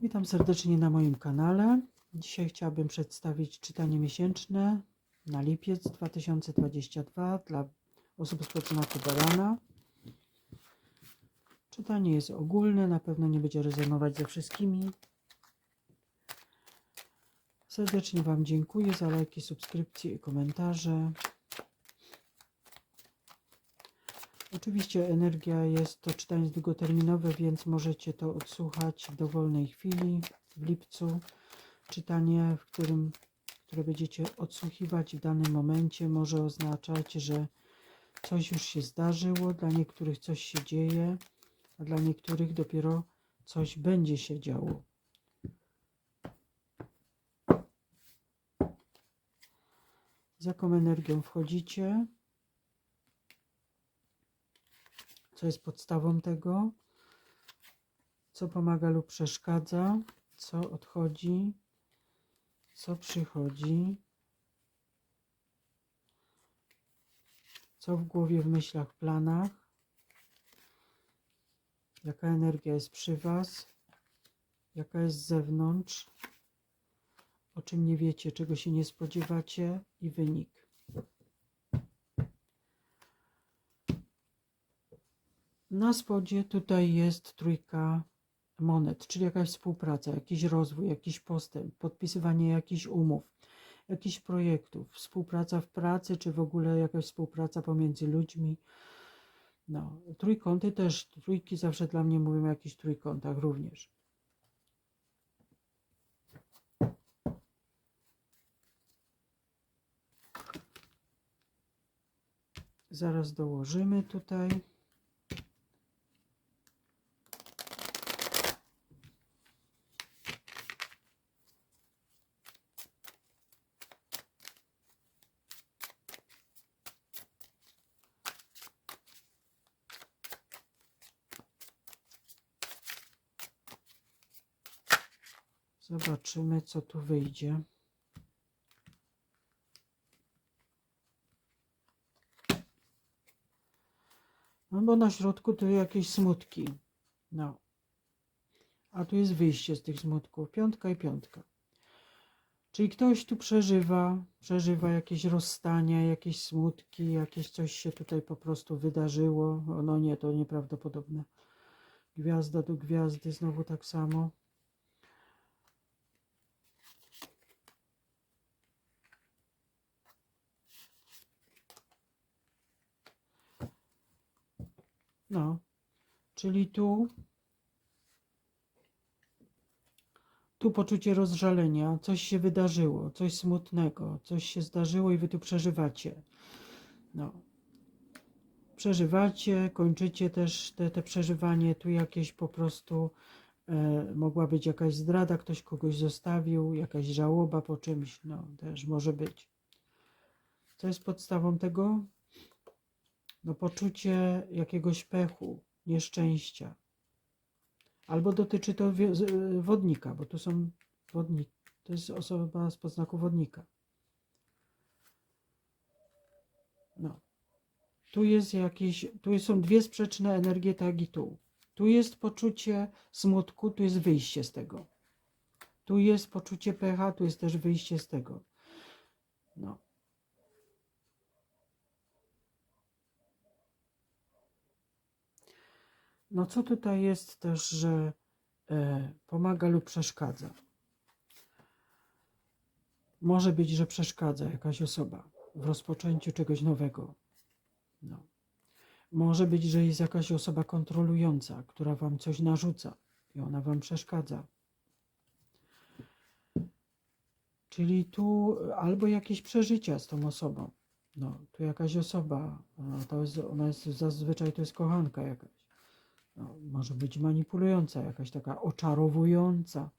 Witam serdecznie na moim kanale. Dzisiaj chciałabym przedstawić czytanie miesięczne na lipiec 2022 dla osób z podznaku barana. Czytanie jest ogólne, na pewno nie będzie rezonować ze wszystkimi. Serdecznie Wam dziękuję za lajki, subskrypcje i komentarze. Oczywiście energia jest to czytanie długoterminowe, więc możecie to odsłuchać w dowolnej chwili, w lipcu. Czytanie, w którym, które będziecie odsłuchiwać w danym momencie, może oznaczać, że coś już się zdarzyło, dla niektórych coś się dzieje, a dla niektórych dopiero coś będzie się działo. Z jaką energią wchodzicie? Co jest podstawą tego, co pomaga lub przeszkadza, co odchodzi, co przychodzi, co w głowie, w myślach, planach, jaka energia jest przy Was, jaka jest z zewnątrz, o czym nie wiecie, czego się nie spodziewacie i wynik. Na spodzie tutaj jest trójka monet, czyli jakaś współpraca, jakiś rozwój, jakiś postęp, podpisywanie jakichś umów, jakichś projektów, współpraca w pracy, czy w ogóle jakaś współpraca pomiędzy ludźmi. No, trójkąty też, trójki zawsze dla mnie mówią o jakichś trójkątach również. Zaraz dołożymy tutaj. Zobaczymy, co tu wyjdzie. No bo na środku tu jakieś smutki. No. A tu jest wyjście z tych smutków. Piątka i piątka. Czyli ktoś tu przeżywa, przeżywa jakieś rozstania, jakieś smutki, jakieś coś się tutaj po prostu wydarzyło. No nie, to nieprawdopodobne. Gwiazda do gwiazdy, znowu tak samo. No, czyli tu, tu poczucie rozżalenia, coś się wydarzyło, coś smutnego, coś się zdarzyło i wy tu przeżywacie. No, przeżywacie, kończycie też te, te przeżywanie, tu jakieś po prostu e, mogła być jakaś zdrada, ktoś kogoś zostawił, jakaś żałoba po czymś, no też może być. Co jest podstawą tego? No, poczucie jakiegoś pechu, nieszczęścia. Albo dotyczy to wodnika, bo tu są wodnik. To jest osoba z podznaku wodnika. No. Tu jest jakieś, tu są dwie sprzeczne energie, tak i tu. Tu jest poczucie smutku, tu jest wyjście z tego. Tu jest poczucie pecha, tu jest też wyjście z tego. No. No co tutaj jest też, że e, pomaga lub przeszkadza? Może być, że przeszkadza jakaś osoba w rozpoczęciu czegoś nowego. No. Może być, że jest jakaś osoba kontrolująca, która wam coś narzuca i ona wam przeszkadza. Czyli tu albo jakieś przeżycia z tą osobą. No, tu jakaś osoba, to jest, ona jest zazwyczaj to jest kochanka jakaś no, może być manipulująca, jakaś taka oczarowująca.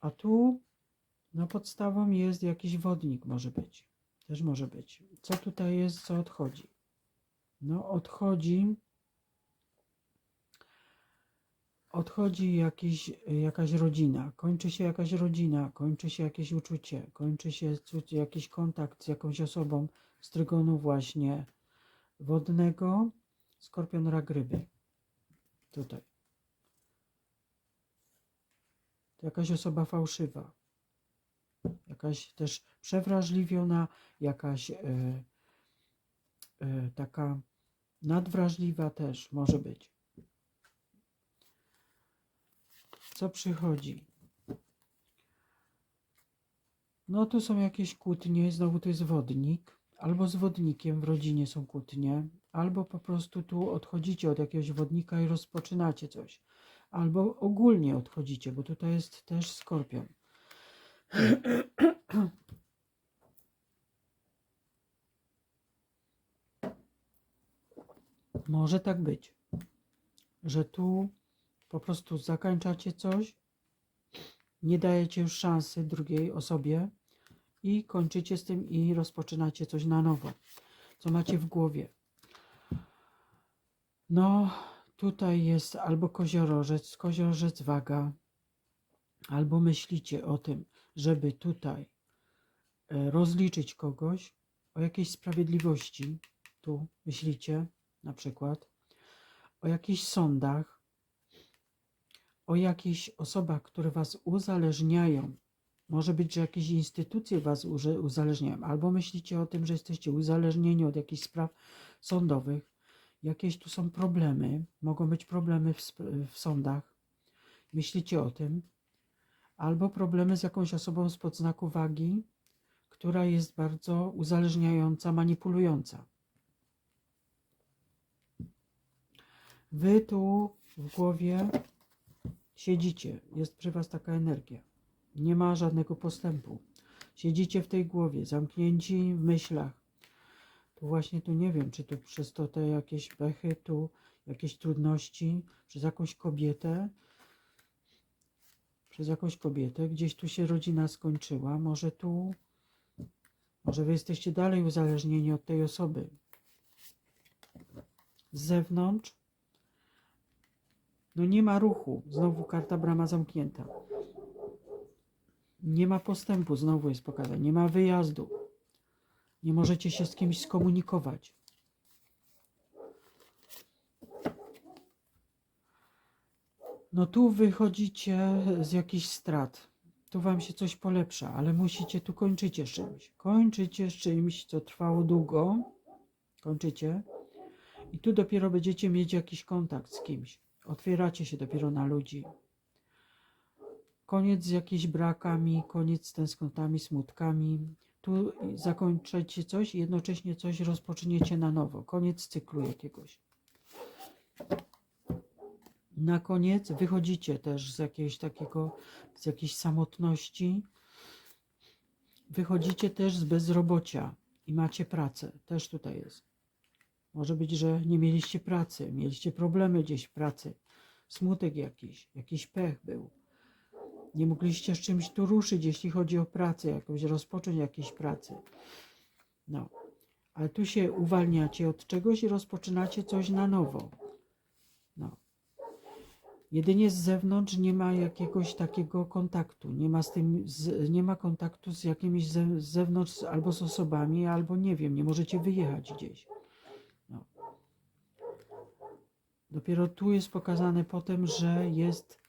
A tu no podstawą jest jakiś wodnik, może być. Też może być. Co tutaj jest, co odchodzi? No, odchodzi. Odchodzi jakiś, jakaś rodzina, kończy się jakaś rodzina, kończy się jakieś uczucie, kończy się jakiś kontakt z jakąś osobą z trygonu właśnie wodnego, skorpion rak ryby. Tutaj. To jakaś osoba fałszywa. Jakaś też przewrażliwiona, jakaś e, e, taka nadwrażliwa też może być. Co przychodzi? No tu są jakieś kłótnie, znowu to jest wodnik, albo z wodnikiem w rodzinie są kłótnie, albo po prostu tu odchodzicie od jakiegoś wodnika i rozpoczynacie coś, albo ogólnie odchodzicie, bo tutaj jest też skorpion. Może tak być, że tu po prostu zakończacie coś, nie dajecie już szansy drugiej osobie i kończycie z tym i rozpoczynacie coś na nowo, co macie w głowie. No, tutaj jest albo koziorożec, koziorożec waga, albo myślicie o tym, żeby tutaj e, rozliczyć kogoś o jakiejś sprawiedliwości, tu myślicie na przykład, o jakichś sądach, o jakichś osobach, które was uzależniają. Może być, że jakieś instytucje was uzależniają, albo myślicie o tym, że jesteście uzależnieni od jakichś spraw sądowych. Jakieś tu są problemy, mogą być problemy w, w sądach. Myślicie o tym, albo problemy z jakąś osobą z podznaku wagi, która jest bardzo uzależniająca, manipulująca. Wy tu w głowie siedzicie, jest przy was taka energia. Nie ma żadnego postępu. Siedzicie w tej głowie, zamknięci w myślach. Tu właśnie tu nie wiem, czy tu przez to te jakieś bechy, tu jakieś trudności, przez jakąś kobietę, przez jakąś kobietę, gdzieś tu się rodzina skończyła, może tu, może wy jesteście dalej uzależnieni od tej osoby. Z zewnątrz, no nie ma ruchu, znowu karta brama zamknięta. Nie ma postępu, znowu jest pokazane, nie ma wyjazdu. Nie możecie się z kimś skomunikować. No tu wychodzicie z jakichś strat. Tu wam się coś polepsza, ale musicie, tu kończycie z czymś. Kończycie z czymś, co trwało długo. Kończycie. I tu dopiero będziecie mieć jakiś kontakt z kimś. Otwieracie się dopiero na ludzi. Koniec z jakimiś brakami, koniec z tęsknotami, smutkami. Tu zakończycie coś i jednocześnie coś rozpoczniecie na nowo. Koniec cyklu jakiegoś. Na koniec wychodzicie też z jakiegoś takiego, z jakiejś samotności. Wychodzicie też z bezrobocia i macie pracę. Też tutaj jest. Może być, że nie mieliście pracy, mieliście problemy gdzieś w pracy, smutek jakiś, jakiś pech był. Nie mogliście z czymś tu ruszyć, jeśli chodzi o pracę, jakąś rozpocząć jakiejś pracy. No, ale tu się uwalniacie od czegoś i rozpoczynacie coś na nowo. No. Jedynie z zewnątrz nie ma jakiegoś takiego kontaktu, nie ma z tym, z, nie ma kontaktu z jakimiś ze, z zewnątrz albo z osobami, albo nie wiem, nie możecie wyjechać gdzieś. No. Dopiero tu jest pokazane potem, że jest,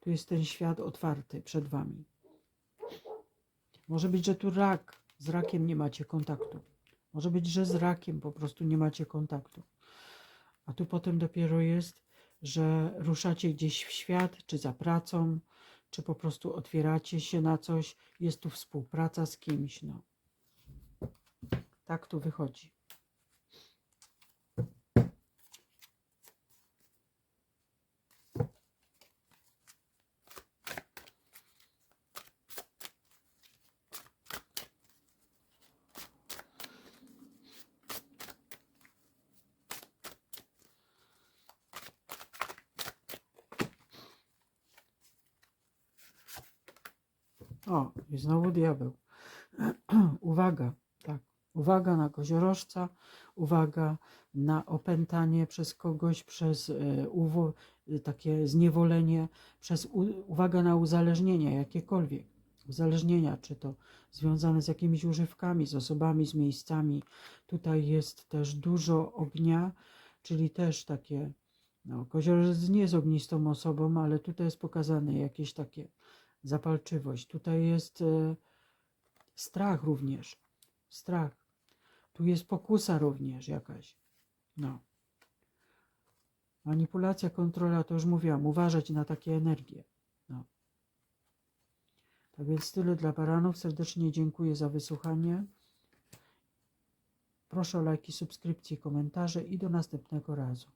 tu jest ten świat otwarty przed wami. Może być, że tu rak, z rakiem nie macie kontaktu. Może być, że z rakiem po prostu nie macie kontaktu. A tu potem dopiero jest, że ruszacie gdzieś w świat, czy za pracą, czy po prostu otwieracie się na coś, jest tu współpraca z kimś. No. Tak tu wychodzi. O, i znowu diabeł. uwaga, tak. Uwaga na koziorożca, uwaga na opętanie przez kogoś, przez e, uwo, takie zniewolenie, przez u, uwaga na uzależnienia jakiekolwiek. Uzależnienia, czy to związane z jakimiś używkami, z osobami, z miejscami. Tutaj jest też dużo ognia, czyli też takie No, koziorzec nie jest ognistą osobą, ale tutaj jest pokazane jakieś takie zapalczywość. Tutaj jest e, strach również. Strach. Tu jest pokusa również jakaś. No. Manipulacja, kontrola, to już mówiłam, uważać na takie energie. No. Tak więc tyle dla baranów. Serdecznie dziękuję za wysłuchanie. Proszę o lajki, subskrypcje, komentarze i do następnego razu.